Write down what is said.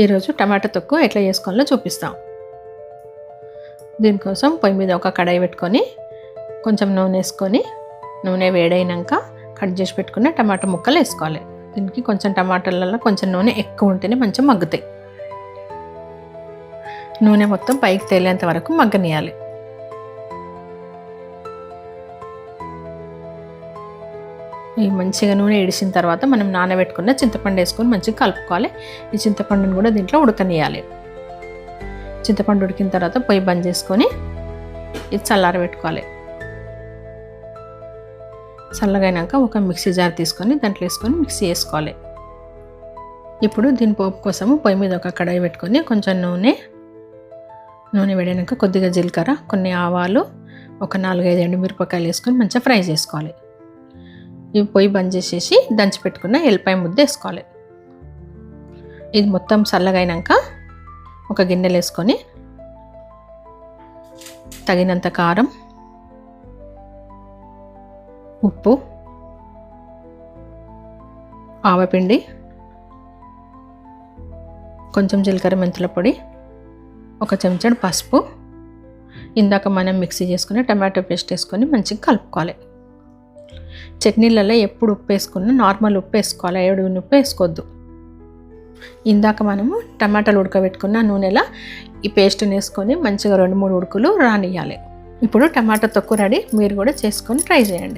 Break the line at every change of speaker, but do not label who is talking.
ఈరోజు టమాటా తొక్కు ఎట్లా చేసుకోవాలో చూపిస్తాం. దీనికోసం పొయ్యి మీద ఒక కడాయి పెట్టుకొని కొంచెం నూనె వేసుకొని నూనె వేడైనాక కట్ చేసి పెట్టుకున్న టమాటా ముక్కలు వేసుకోవాలి. దీనికి కొంచెం టమాటాలలో కొంచెం నూనె ఎక్కువ ఉంటేనే మంచిగా మగ్గుతాయి. నూనె మొత్తం పైకి తేలేంత వరకు మగ్గనియాలి. ఈ మంచిగా నూనె ఇడిసిన తర్వాత మనం నానబెట్టుకున్న చింతపండు వేసుకొని మంచిగా కలుపుకోవాలి. ఈ చింతపండుని కూడా దీంట్లో ఉడకనియాలి చింతపండు ఉడికిన తర్వాత పొయ్యి బంద్ చేసుకొని ఇది చల్లారబెట్టుకోవాలి. చల్లగైనాక ఒక మిక్సీ జార్ తీసుకొని దాంట్లో వేసుకొని మిక్సీ వేసుకోవాలి. ఇప్పుడు దీని పోపు కోసము పొయ్యి మీద ఒక కడాయి పెట్టుకొని కొంచెం నూనె నూనె వేడినాక కొద్దిగా జీలకర్ర కొన్ని ఆవాలు ఒక నాలుగైదు ఎండుమిరపకాయలు వేసుకొని మంచిగా ఫ్రై చేసుకోవాలి. ఇవి పొయ్యి బంద్ చేసేసి దంచి పెట్టుకున్న ఎల్లిపాయ ముద్ద వేసుకోవాలి. ఇది మొత్తం చల్లగైనాక ఒక గిన్నెలు వేసుకొని తగినంత కారం ఉప్పు ఆవపిండి కొంచెం జీలకర్ర మెంతుల పొడి ఒక చెంచాడు పసుపు. ఇందాక మనం మిక్సీ చేసుకుని టమాటో పేస్ట్ వేసుకొని మంచిగా కలుపుకోవాలి. చట్నీలలో ఎప్పుడు ఉప్పు వేసుకున్నా నార్మల్ ఉప్పు వేసుకోవాలి ఏడు ఉప్పు వేసుకోవద్దు. ఇందాక మనము టమాటాలు ఉడకబెట్టుకున్న నూనెలా ఈ పేస్ట్ని వేసుకొని మంచిగా రెండు మూడు ఉడుకులు రానియాలి ఇప్పుడు టమాటా తొక్కు రెడీ మీరు కూడా చేసుకొని ట్రై చేయండి.